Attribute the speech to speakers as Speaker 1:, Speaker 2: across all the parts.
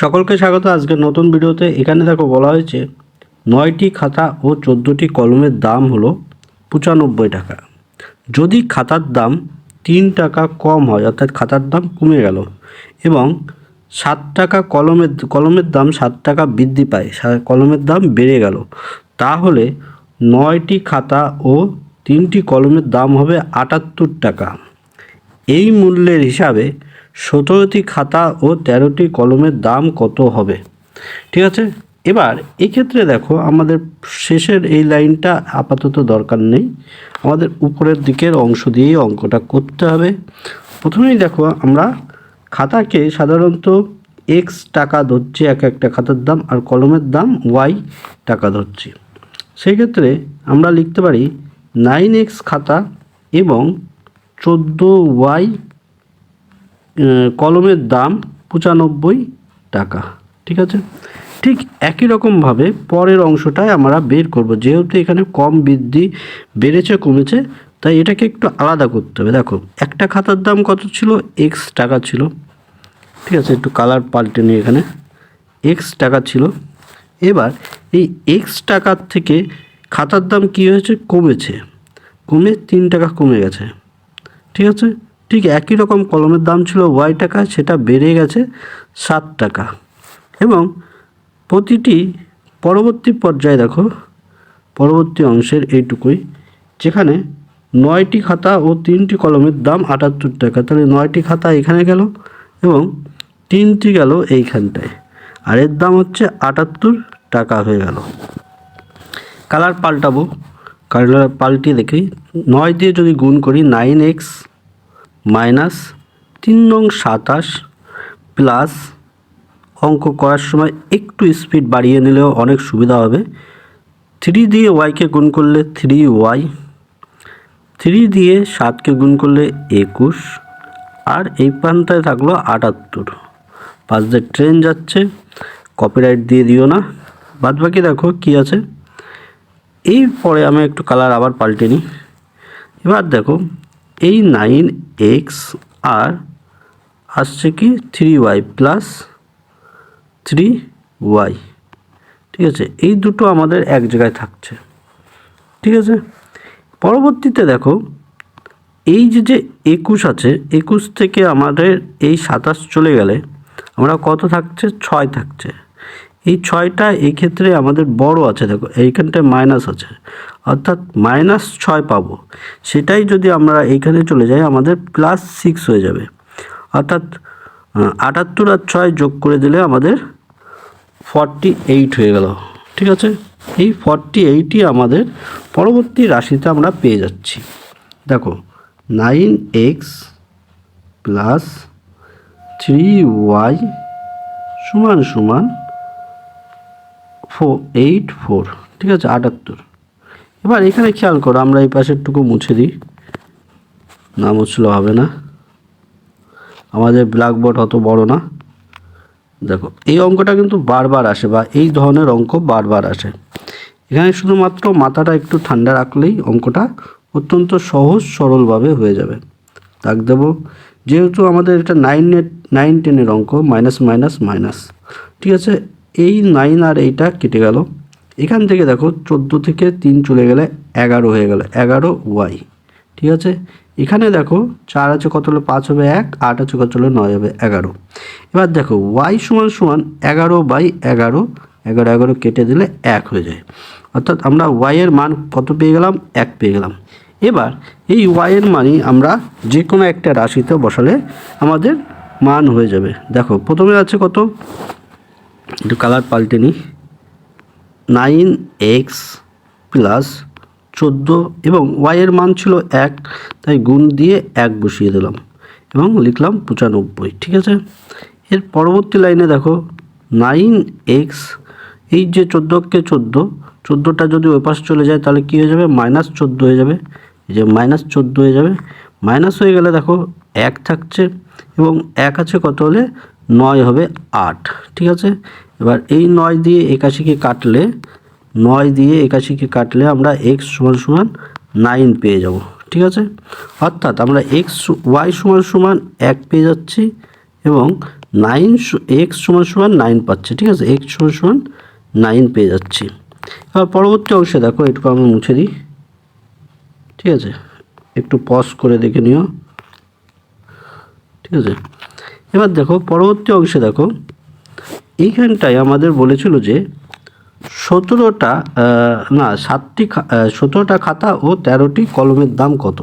Speaker 1: সকলকে স্বাগত। আজকের নতুন ভিডিওতে এখানে দেখো বলা হয়েছে, নয়টি খাতা ও চোদ্দোটি কলমের দাম হলো পঁচানব্বই টাকা। যদি খাতার দাম তিন টাকা কম হয়, অর্থাৎ খাতার দাম কমে গেল এবং সাত টাকা কলমের কলমের দাম সাত টাকা বৃদ্ধি পায় কলমের দাম বেড়ে গেল, তাহলে নয়টি খাতা ও তিনটি কলমের দাম হবে আটাত্তর টাকা। এই মূল্যের হিসাবে সতেরোটি খাতা ও তেরোটি কলমের দাম কত হবে? ঠিক আছে? এবার এক্ষেত্রে দেখো, আমাদের শেষের এই লাইনটা আপাতত দরকার নেই। আমাদের উপরের দিকের অংশ দিয়েই অঙ্কটা করতে হবে। প্রথমেই দেখো, আমরা খাতাকে সাধারণত এক্স টাকা ধরছি, এক একটা খাতার দাম, আর কলমের দাম ওয়াই টাকা ধরছি। সেই ক্ষেত্রে আমরা লিখতে পারি নাইন এক্স খাতা এবং চোদ্দ ওয়াই কলমের দাম পঁচানব্বই টাকা, ঠিক আছে? ঠিক একই রকমভাবে পরের অংশটায় আমরা বের করব। যেহেতু এখানে কম বৃদ্ধি বেড়েছে, কমেছে, তাই এটাকে একটু আলাদা করতে হবে। দেখো, একটা খাতার দাম কত ছিল? এক্স টাকা ছিল। ঠিক আছে, একটু কালার পাল্টে নিই এখানে। এক্স টাকা ছিল। এবার এই এক্স টাকার থেকে খাতার দাম কী হয়েছে? কমেছে। কমে তিন টাকা কমে গেছে। ঠিক আছে? ঠিক একই রকম কলমের দাম ছিল ওয়াই টাকা, সেটা বেড়ে গেছে সাত টাকা। এবং প্রতিটি পরবর্তী পর্যায়ে দেখো, পরবর্তী অংশের এইটুকুই, যেখানে নয়টি খাতা ও তিনটি কলমের দাম আটাত্তর টাকা। তাহলে নয়টি খাতা এখানে গেল এবং তিনটি গেল এইখানটায়। আর এর দাম হচ্ছে আটাত্তর টাকা হয়ে গেল। কালার পাল্টাবো, কালার পাল্টিয়ে দেখি। নয় দিয়ে যদি গুণ করি, নাইন এক্স মাইনাস তিন নং সাতাশ প্লাস অঙ্ক করার সময় একটু স্পিড বাড়িয়ে নিলেও অনেক সুবিধা হবে। থ্রি দিয়ে ওয়াইকে গুণ করলে থ্রি ওয়াই, থ্রি দিয়ে সাতকে গুণ করলে একুশ, আর এই প্রান্তায় থাকল আটাত্তর। পাঁচ দিয়ে ট্রেন যাচ্ছে কপিরাইট দিয়ে দিও না। বাদ বাকি দেখো কী আছে। এই পরে আমি একটু কালার আবার পাল্টে নিই। এবার দেখো এই নাইন এক্স আর আসছে কি three Y plus three Y. ঠিক আছে? এই দুটো আমাদের এক জায়গায় থাকছে। ঠিক আছে? পরবর্তীতে দেখো, এই যে যে একুশ আছে, একুশ থেকে আমাদের এই সাতাশ চলে গেলে আমরা কত থাকছে? ছয় থাকছে। এই ছয়টা এই ক্ষেত্রে আমাদের বড় আছে, দেখো, এইখানটায় মাইনাস আছে। অর্থাৎ মাইনাস ছয় পাবো। সেটাই যদি আমরা এইখানে চলে যাই, আমাদের প্লাস সিক্স হয়ে যাবে। অর্থাৎ আটাত্তর আর ছয় যোগ করে দিলে আমাদের ফর্টি এইট হয়ে গেল। ঠিক আছে? এই ফর্টি এইটই আমাদের পরবর্তী রাশিতে আমরা পেয়ে যাচ্ছি। দেখো nine X plus three Y সমান সমান ফোর এইট ফোর ঠিক আছে? আটাত্তর। এবার এখানে খেয়াল করো, আমরা এই পাশেরটুকু মুছে দিই। না মুছলে হবে না। আমাদের ব্ল্যাকবোর্ড অত বড় না। দেখো, এই অঙ্কটা কিন্তু বারবার আসে বা এই ধরনের অঙ্ক বারবার আসে। এখানে শুধুমাত্র মাথাটা একটু ঠান্ডা রাখলেই অঙ্কটা অত্যন্ত সহজ, সরলভাবে হয়ে যাবে। দাগ দেব, যেহেতু আমাদের এটা নাইন নাইন টেনের অঙ্ক মাইনাস মাইনাস মাইনাস ঠিক আছে, এই নাইন আর এইটা কেটে গেল। এখান থেকে দেখো চোদ্দ থেকে তিন চলে গেলে এগারো হয়ে গেল, এগারো ওয়াই। ঠিক আছে? এখানে দেখো চার আছে কত হলো? পাঁচ হবে এক, আট আছে কত হলো? নয় হবে এগারো। এবার দেখো ওয়াই সমান সমান এগারো বাই এগারো এগারো এগারো কেটে দিলে এক হয়ে যায়। অর্থাৎ আমরা ওয়াইয়ের মান কত পেয়ে গেলাম? এক পেয়ে গেলাম। এবার এই ওয়াইয়ের মানই আমরা যে কোনো একটা রাশিতে বসালে আমাদের মান হয়ে যাবে। দেখো, প্রথমে আছে কত? একটু কালার পাল্টে নিই। নাইন এক্স প্লাস চোদ্দ এবং ওয়াইয়ের মান ছিল এক, তাই গুণ দিয়ে এক বসিয়ে দিলাম এবং লিখলাম পঁচানব্বই, ঠিক আছে? এর পরবর্তী লাইনে দেখো, নাইন এক্স, এই যে চোদ্দোকে চোদ্দ, চোদ্দোটা যদি ওই পাশে চলে যায় তাহলে কী হয়ে যাবে? মাইনাস চোদ্দ হয়ে যাবে। এই যে মাইনাস চোদ্দ হয়ে যাবে। মাইনাস হয়ে গেলে দেখো, এক থাকছে এবং এক আছে কত হলে? নয় হবে আট, ঠিক আছে? এবার এই নয় দিয়ে একাশিকে কাটলে, নয় দিয়ে একাশিকে কাটলে আমরা এক্স সমান সমান নাইন পেয়ে যাব, ঠিক আছে? অর্থাৎ আমরা এক্স ওয়াই সমান সমান এক পেয়ে যাচ্ছি এবং নাইন এক্স সমান সমান নাইন পাচ্ছে, ঠিক আছে? এক্স সমান সমান নাইন পেয়ে যাচ্ছি। এবার পরবর্তী অংশে দেখো একটু আমি মুছে দিই, ঠিক আছে? একটু পজ করে দেখে নিও, ঠিক আছে? এবার দেখো, পরবর্তী অংশে দেখো, এইখানটায় আমাদের বলেছিল যে সতেরোটা না, সাতটি সতেরোটা খাতা ও তেরোটি কলমের দাম কত?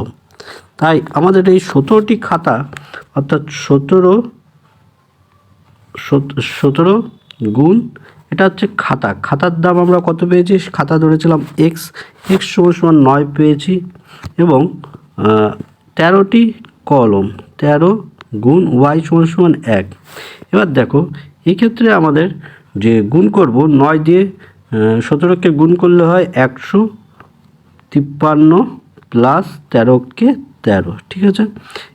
Speaker 1: তাই আমাদের এই সতেরোটি খাতা, অর্থাৎ সতেরো সতেরো গুণ, এটা হচ্ছে খাতা। খাতার দাম আমরা কত পেয়েছি? খাতা ধরেছিলাম এক্স এক্স সমান সমান নয় পেয়েছি এবং তেরোটি কলম, তেরো গুণ ওয়াই সমান সমান এক। এবার দেখো এই ক্ষেত্রে আমাদের যে গুণ করব, নয় দিয়ে সতেরোকে গুণ করলে হয় একশো তিপ্পান্ন প্লাস তেরোকে তেরো, ঠিক আছে?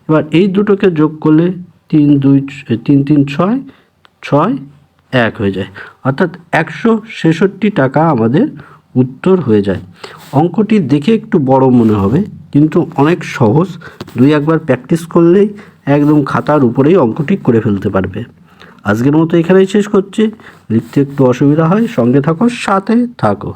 Speaker 1: এবার এই দুটোকে যোগ করলে তিন, দুই, তিন তিন, ছয় ছয়, এক হয়ে যায়। অর্থাৎ একশো ছেষট্টি টাকা আমাদের উত্তর হয়ে যায়। অঙ্কটি দেখে একটু বড় মনে হবে। কিন্তু অনেক সহজ। দুই একবার প্র্যাকটিস করলেই একদম খাতার উপরেই অঙ্কটি করে ফেলতে পারবে। আজকের মতো এখানেই শেষ করছি। লিখতে একটু অসুবিধা হয়, সঙ্গে থাকো, সাথে থাকো।